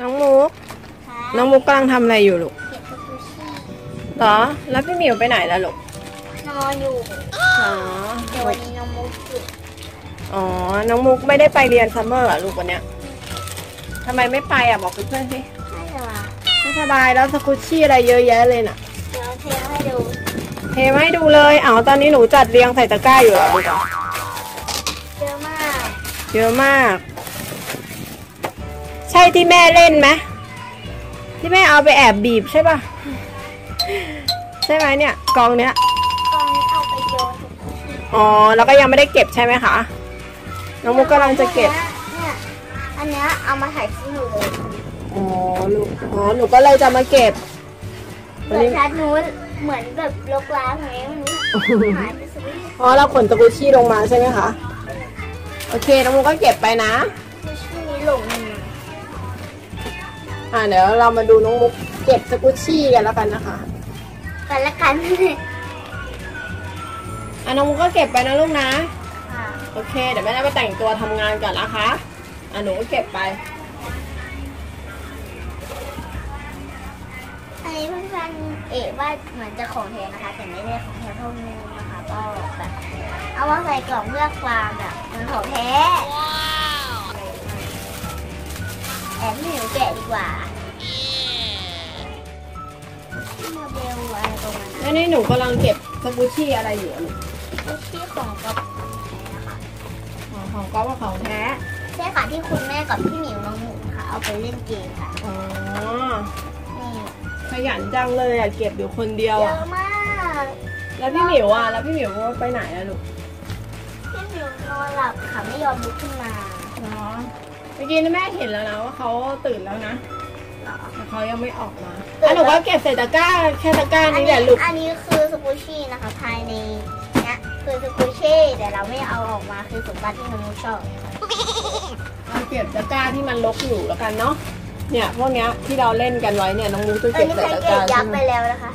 น้องมุก น้องมุกกำลังทำอะไรอยู่ลูกเก็บสกูชี่เหรอ แล้วพี่หมิวไปไหนแล้วลูก นอนอยู่อ๋อเดี๋ยววันนี้น้องมุกหยุดอ๋อ น้องมุกไม่ได้ไปเรียนซัมเมอร์เหรอลูกวันเนี้ยทำไมไม่ไปอะบอกเพื่อนๆสิไม่เหรอไม่สบายแล้วสกุชชี่อะไรเยอะแยะเลยน่ะ เดี๋ยวเทให้ดูเทมาให้ดูเลยเอาตอนนี้หนูจัดเรียงใส่ตะกร้าอยู่เหรอลูกอะเยอะมากเยอะมาก ใช่ที่แม่เล่นไหมที่แม่เอาไปแอบบีบใช่ป่ะ ใช่ไหมเนี่ยกองเนี้ย ตอนนี้เอาไปโยนสกูชี่อ๋อ แล้วก็ยังไม่ได้เก็บใช่ไหมคะ น้องมุกกำลังจะเก็บ เนี่ย อันเนี้ยเอามาถ่ายที่หนูเลยอ๋อลูกอ๋อ หนูก็เลยจะมาเก็บเดี๋ยวชัดนู้นเหมือนแบบลกล้างไงไม่รู้หายไปสุดอ๋อ เราขนตะกุชี่ลงมาใช่ไหมคะ โอเค น้องมุกก็เก็บไปนะสกูชี่นี้หลงมาอ่าเดี๋ยวเรามาดูน้องมุกเก็บสกุชชี่กันแล้วกันนะคะกันละกัน อะน้องมุกก็เก็บไปนะลูกนะ ค่ะโอเค เดี๋ยวแม่จะไปแต่งตัวทำงานก่อนนะคะอะหนูก็เก็บไป อันนี้เพื่อนๆเอะว่าเหมือนจะของแท้นะคะ แต่ไม่ได้ของแท้เท่านี้นะคะ ก็แบบเอามาใส่กล่องเพื่อความแบบเป็นของแท้แอบไม่หนูแกะดีกว่าโมเดลอะไรตรงนั้น แล้วนี่หนูกำลังเก็บสกุชชี่อะไรอยู่อะลูก ลูกที่ของกับนะคะอ๋อของก๊อฟกับของแท้ใช่ค่ะที่คุณแม่กับพี่หมิวน้องหมูค่ะ เอาไปเล่นเกมค่ะอ๋อนี่ขยันจังเลยอะเก็บอยู่คนเดียวเยอะอะมากแล้วพี่หมิวอะแล้วพี่หมิวไปไหนอะลูกพี่หมิวนอนหลับค่ะไม่ยอมลุกขึ้นมาอ๋อเมื่อกี้นี่แม่เห็นแล้วนะว่าเขาตื่นแล้วนะเหรอ แต่เขายังไม่ออกมาตื่นอะแล้วหนูก็เก็บใส่ตะกร้าแค่ตะกร้านี้แหละลูก อันนี้คือ แต่เราไม่เอาออกมาคือสมบัติที่น้องมูชอบค่ะเราเก็บตะกร้าที่มันรกอยู่แล้วกันเนาะเนี่ยพวกเนี้ยที่เราเล่นกันไว้เนี่ยน้องมุกจะเออเก็บนี่ใส่ใช้ตะเกกรร้าดยัใช่บไหไปมแล้วนะคะ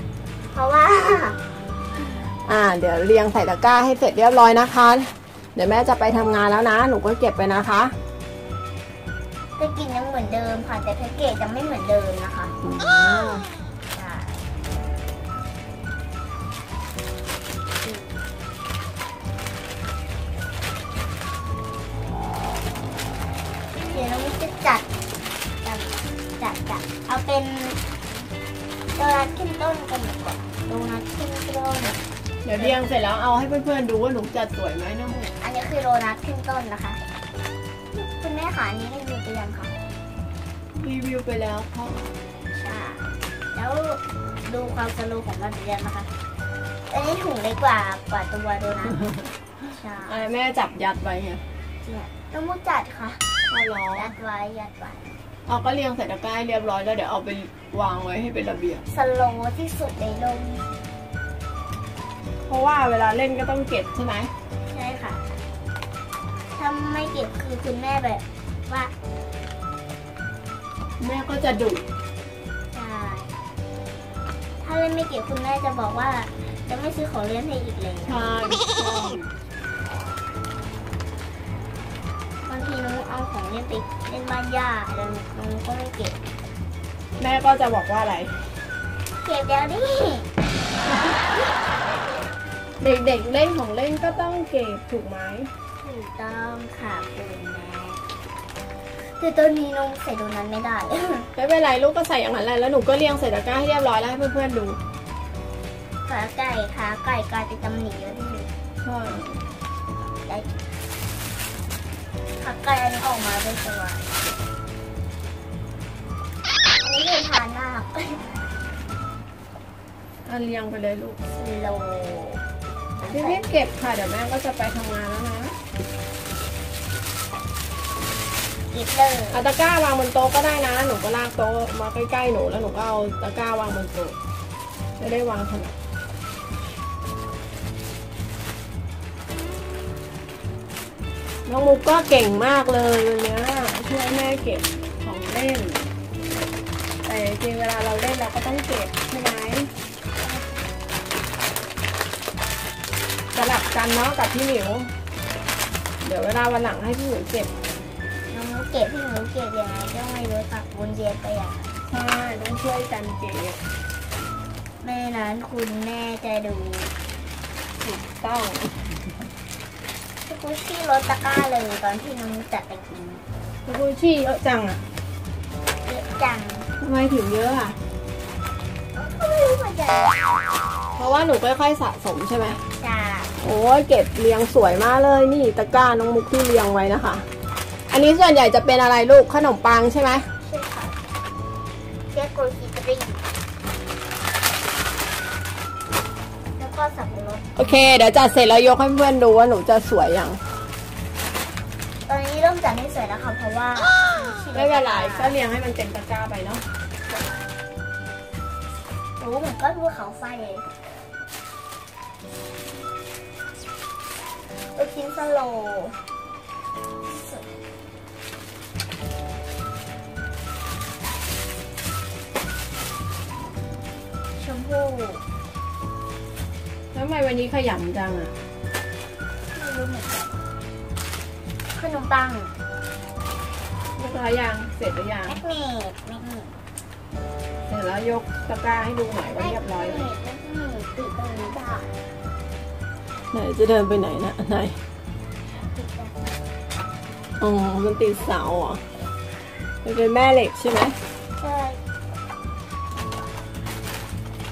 เพราะว่า อ่า เดี๋ยวเรียงใส่ตะกร้าให้เสร็จเรียบร้อยนะคะ เดี๋ยวแม่จะไปทำงานแล้วนะ หนูก็เก็บไปนะคะจะกินยังเหมือนเดิมค่ะ แต่แพ็กเกจจะไม่เหมือนเดิมนะคะ ต้นกันดีกว่าโดนัทขึ้นต้น เดี๋ยวเรียงเสร็จแล้วเอาให้เพื่อนๆดูว่าหนูจัดสวยไหมนะมุกอันนี้คือโดนัทขึ้นต้นนะคะ คุณแม่ขาอันนี้รีวิวไปยังคะรีวิวไปแล้วค่ะใช่แล้วดูความสโลของมันเรียนนะคะ อันนี้ถุงเล็กกว่ากว่าตัวโดนัทใช่อะแม่จับยัดไว้ไงเนี่ยต้องมุดจัดค่ะ เอาเหรอยัดไว้ยัดไว้ เอาก็เรียงใส่ตะกร้าให้เรียบร้อยแล้วเดี๋ยวเอาไปวางไว้ให้เป็นระเบียบ สโลว์ที่สุดในโลกเพราะว่าเวลาเล่นก็ต้องเก็บใช่ไหมใช่ค่ะ ถ้าไม่เก็บคือคุณแม่แบบว่าแม่ก็จะดุใช่ถ้าเล่นไม่เก็บคุณแม่จะบอกว่า จะไม่ซื้อของเล่นให้อีกเลยใช่ ทีน้องเอาของเล่นไปเล่นบ้านย่าแล้วน้องก็ไม่เก็บ แม่ก็จะบอกว่าอะไร เก็บแล้วดิเด็กๆเล่นของเล่นก็ต้องเก็บถูกไหมถูกต้องค่ะคุณแม่แต่ตอนนี้น้องใส่โดนัทไม่ได้ ไม่เป็นไรลูกก็ใส่อย่างนั้นแหละแล้วหนูก็เรียงใส่ตะกร้าให้เรียบร้อยแล้วให้เพื่อนๆดูขาไก่ขาไก่กลายเป็นตำหนิแล้วที่สุดใช่ ได้ขาไก่อันนี้ออกมาเป็นสว่างอันนี้เลยทานมากอะเรียงไปเลยลูกสโลรีบๆเก็บค่ะ เดี๋ยวแม่ก็จะไปทำงานแล้วนะ กิบเลยเอาตะกร้าวางบนโต๊ะก็ได้นะ หนูก็ลากโต๊ะมาใกล้ๆหนูแล้วหนูก็เอาตะกร้าวางบนโต๊ะจะได้วางถนัด น้องมุกก็เก่งมากเลยวันเนี้ยช่วยแม่เก็บของเล่น แต่จริงๆเวลาเราเล่นเราก็ต้องเก็บใช่ไหมสลับกันเนาะกับพี่หมิว เดี๋ยวเวลาวันหลังให้พี่หมิวเก็บน้องมุกเก็บพี่หนูเก็บยังไงก็ไม่รู้ตักวนเวียนไปอย่างนั้นใช่ต้องช่วยกันเก็บไม่นั้นคุณแม่จะดูถูกต้อง สกูชี่รถตะกร้าเลยตอนที่น้องมุกจัดไปกินสกุชี่เยอะจังอะเยอะจังทำไมถึงเยอะอะ ก็ไม่รู้เหมือนกันเพราะว่าหนูค่อยๆสะสมใช่ไหมจ้าโอ้ยเก็บเรียงสวยมากเลยนี่ตะกร้าน้องมุกที่เรียงไว้นะคะ อันนี้ส่วนใหญ่จะเป็นอะไรลูกขนมปังใช่ไหมใช่ค่ะเรียกโกลกีตรี ก็สับปะรดโอเค เดี๋ยวจัดเสร็จแล้วยกให้เพื่อนดูว่าหนูจะสวยยังตอนนี้เริ่มจัดให้สวยแล้วค่ะเพราะว่าไม่เป็นไรก็เรียงให้มันเต็มตะกร้าไปเนาะรู้เหมือนก้อนภูเขาไฟเลยลูกชิ้นสโลว์ชมพู่แล้ว ทำไมวันนี้ขยันจังอะ ไม่รู้เหมือนกันขนมปังเรียบร้อยยังเสร็จหรือยังแมกเนตแมกเนตเสร็จแล้วยกตะกร้าให้ดูหน่อยว่าเรียบร้อยแมกเนตแมกเนตติดตรงนี้จ้ะไหนจะเดินไปไหนนะไหนติดตรงนี้อ๋อมันติดเสาเหรอะมันเป็นแม่เหล็กใช่ไหมใช่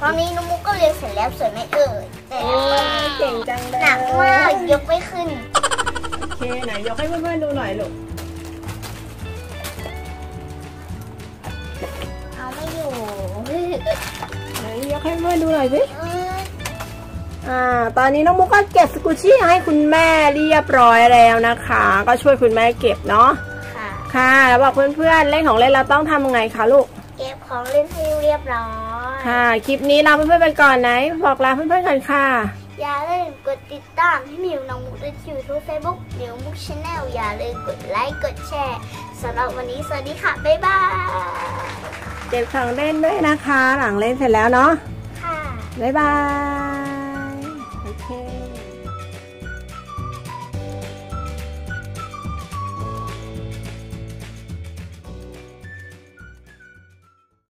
ตอนนี้น้องมุกก็เรียนเสร็จแล้วสวยไหมเอ่ยแต่โอ้ยเก่งจังเลยหนักมากยกไม่ขึ้น โอเคไหนยกให้เพื่อนๆดูหน่อยลูกเอาไม่อยู่ไหนยกให้เพื่อนดูหน่อยสิเอออ่าตอนนี้น้องมุกก็เก็บสกุชชี่ให้คุณแม่เรียบร้อยแล้วนะคะ ก็ช่วยคุณแม่เก็บเนาะค่ะค่ะแล้วบอกเพื่อนๆเล่นของเล่นเราต้องทำยังไงคะลูก เก็บของเล่นให้เรียบร้อย ค่ะ คลิปนี้ลาเพื่อนๆไปก่อนไหน บอกลาเพื่อนๆกันค่ะ อย่าลืมกดติดตามพี่หมิวน้องมุกได้ที่ยูทูบเฟซบุ๊กหมิวมุกชาแนลอย่าลืมกดไลค์กดแชร์สำหรับวันนี้สวัสดีค่ะ บ๊ายบายเก็บของเล่นด้วยนะคะ หลังเล่นเสร็จแล้วเนาะค่ะ บ๊ายบาย